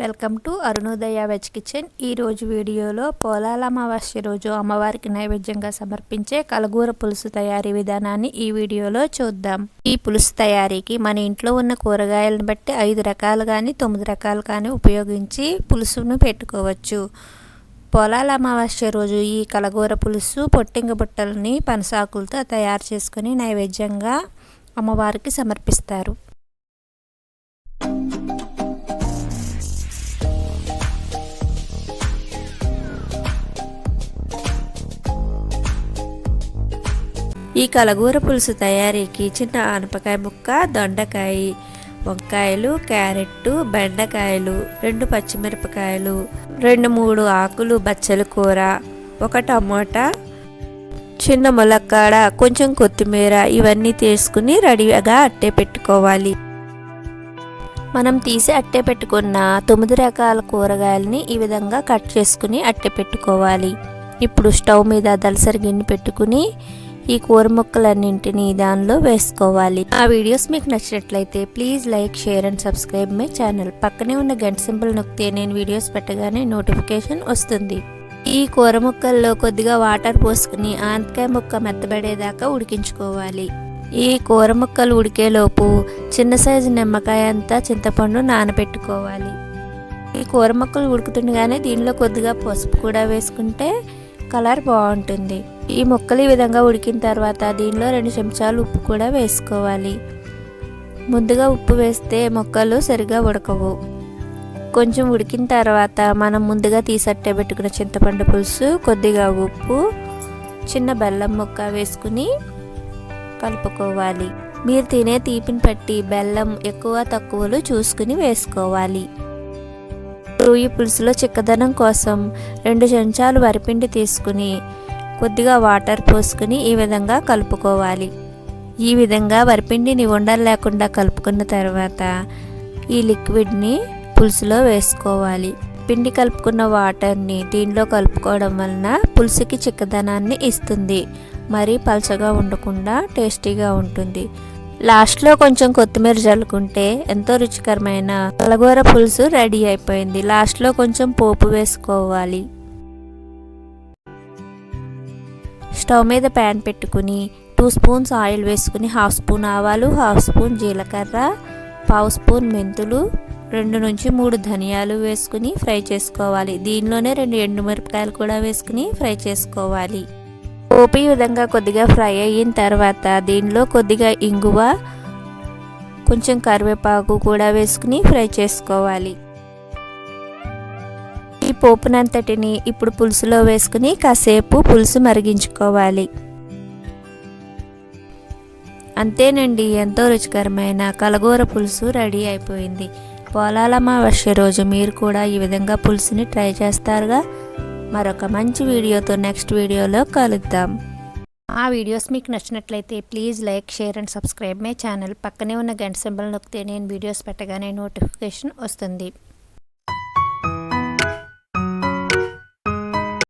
Welcome to Arunodaya veg kitchen. ఈరోజు వీడియోలో పోలాల అమావాస్య రోజు అమ్మవారికి నైవేద్యంగా సమర్పించే కలగూర పులుసు తయారీ విధానాన్ని ఈ వీడియోలో చూద్దాం. ఈ పులుసు తయారీకి మన ఇంట్లో ఉన్న కూరగాయలను బట్టి ఐదు రకాలు కానీ తొమ్మిది రకాలు కానీ ఉపయోగించి పులుసును పెట్టుకోవచ్చు. పొలాల అమావాస్య రోజు ఈ కలగూర పులుసు పొట్టింగ బుట్టలని పనసాకులతో తయారు చేసుకుని నైవేద్యంగా అమ్మవారికి సమర్పిస్తారు. ఈ కలగూర పులుసు తయారీకి చిన్న ఆనపకాయ ముక్క దొండకాయ వంకాయలు క్యారెట్ బెండకాయలు రెండు పచ్చిమిరపకాయలు రెండు మూడు ఆకులు బచ్చల కూర ఒక టమోటా చిన్న ములక్కాడ కొంచెం కొత్తిమీర ఇవన్నీ తీసుకుని రెడీగా అట్టే పెట్టుకోవాలి. మనం తీసి అట్టే పెట్టుకున్న తొమ్మిది రకాల కూరగాయలని ఈ విధంగా కట్ చేసుకుని అట్టే పెట్టుకోవాలి. ఇప్పుడు స్టవ్ మీద దలసరి గిన్నె పెట్టుకుని ఈ కూర ముక్కలన్నింటినీ దానిలో వేసుకోవాలి. ఆ వీడియోస్ మీకు నచ్చినట్లయితే please like share and subscribe my channel. పక్కనే ఉన్న గంట సింబల్ నొక్కితే నేను వీడియోస్ పెట్టగానే నోటిఫికేషన్ వస్తుంది. ఈ కూర ముక్కల్లో కొద్దిగా వాటర్ పోసుకుని ఆనకాయ ముక్క మెత్తబడేదాకా ఉడికించుకోవాలి. ఈ కూర ముక్కలు ఉడికేలోపు చిన్న సైజు నిమ్మకాయ అంతా చింతపండు నానబెట్టుకోవాలి. ఈ కూర ముక్కలు ఉడుకుతుండగానే దీనిలో కొద్దిగా పసుపు కూడా వేసుకుంటే కలర్ బాగుంటుంది. ఈ ముక్కలు ఈ విధంగా ఉడికిన తర్వాత దీనిలో రెండు చెంచాలు ఉప్పు కూడా వేసుకోవాలి. ముందుగా ఉప్పు వేస్తే మొక్కలు సరిగా ఉడకవు. కొంచెం ఉడికిన తర్వాత మనం ముందుగా తీసట్టే పెట్టుకున్న చింతపండు పులుసు కొద్దిగా ఉప్పు చిన్న బెల్లం ముక్క వేసుకుని కలుపుకోవాలి. మీరు తినే తీపిని పట్టి బెల్లం ఎక్కువ తక్కువలు చూసుకుని వేసుకోవాలి. ఈ పులుసులో చిక్కదనం కోసం రెండు చెంచాలు వరిపిండి తీసుకుని కొద్దిగా వాటర్ పోసుకుని ఈ విధంగా కలుపుకోవాలి. ఈ విధంగా వరిపిండిని ఉండలు లేకుండా కలుపుకున్న తర్వాత ఈ లిక్విడ్ని పులుసులో వేసుకోవాలి. పిండి కలుపుకున్న వాటర్ని దీనిలో కలుపుకోవడం వలన పులుసుకి చిక్కదనాన్ని ఇస్తుంది. మరీ పలచగా ఉండకుండా టేస్టీగా ఉంటుంది. లాస్ట్లో కొంచెం కొత్తిమీర చల్లుకుంటే ఎంతో రుచికరమైన కలగూర పులుసు రెడీ అయిపోయింది. లాస్ట్లో కొంచెం పోపు వేసుకోవాలి. స్టవ్ మీద ప్యాన్ పెట్టుకుని టూ స్పూన్స్ ఆయిల్ వేసుకుని హాఫ్ స్పూన్ ఆవాలు హాఫ్ స్పూన్ జీలకర్ర పావు స్పూన్ మెంతులు రెండు నుంచి మూడు ధనియాలు వేసుకుని ఫ్రై చేసుకోవాలి. దీనిలోనే రెండు ఎండుమిరపకాయలు కూడా వేసుకుని ఫ్రై చేసుకోవాలి. పోపు ఈ విధంగా కొద్దిగా ఫ్రై అయిన తర్వాత దీనిలో కొద్దిగా ఇంగువ కొంచెం కరివేపాకు కూడా వేసుకుని ఫ్రై చేసుకోవాలి. ఈ పోపునంతటిని ఇప్పుడు పులుసులో వేసుకుని కాసేపు పులుసు మరిగించుకోవాలి. అంతేనండి ఎంతో రుచికరమైన కలగూర పులుసు రెడీ అయిపోయింది. పోలాలమ్మ వర్ష రోజు మీరు కూడా ఈ విధంగా పులుసుని ట్రై చేస్తారుగా? మరొక మంచి వీడియోతో నెక్స్ట్ వీడియోలో కలుద్దాం. ఆ వీడియోస్ మీకు నచ్చినట్లయితే please like share and subscribe my channel పక్కనే ఉన్న గంట సింబల్ నొక్కితే నేను వీడియోస్ పెట్టగానే నోటిఫికేషన్ వస్తుంది.